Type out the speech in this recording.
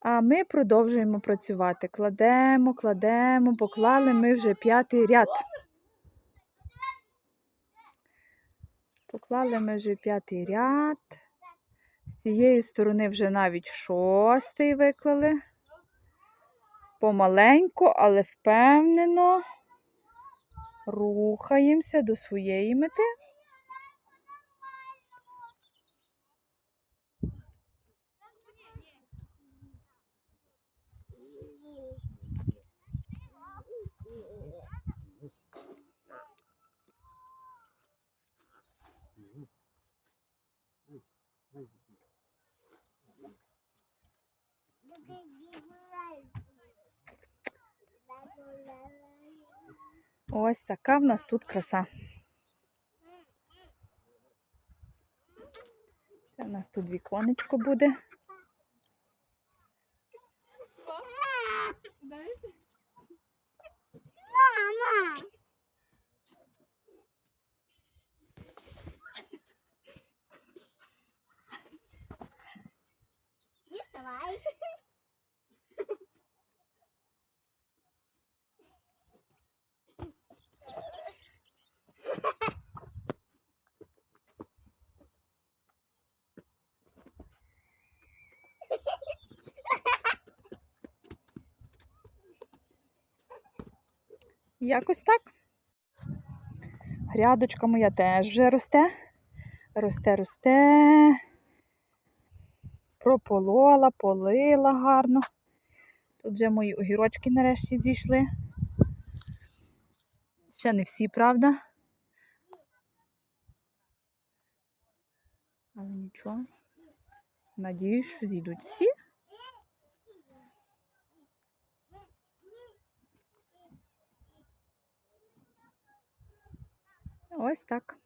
А ми продовжуємо працювати. Кладемо, кладемо, поклали ми вже п'ятий ряд. Поклали ми вже п'ятий ряд. З цієї сторони вже навіть шостий виклали. Помаленьку, але впевнено рухаємося до своєї мети. Ось така в нас тут краса. Це в нас тут віконечко буде. Мама! Діставай. Якось так. Грядочка моя теж вже росте. Росте, росте. Прополола, полила гарно. Тут вже мої огірочки нарешті зійшли. Ще не всі, правда? Але нічого. Надіюсь, що зійдуть всі. Ось так.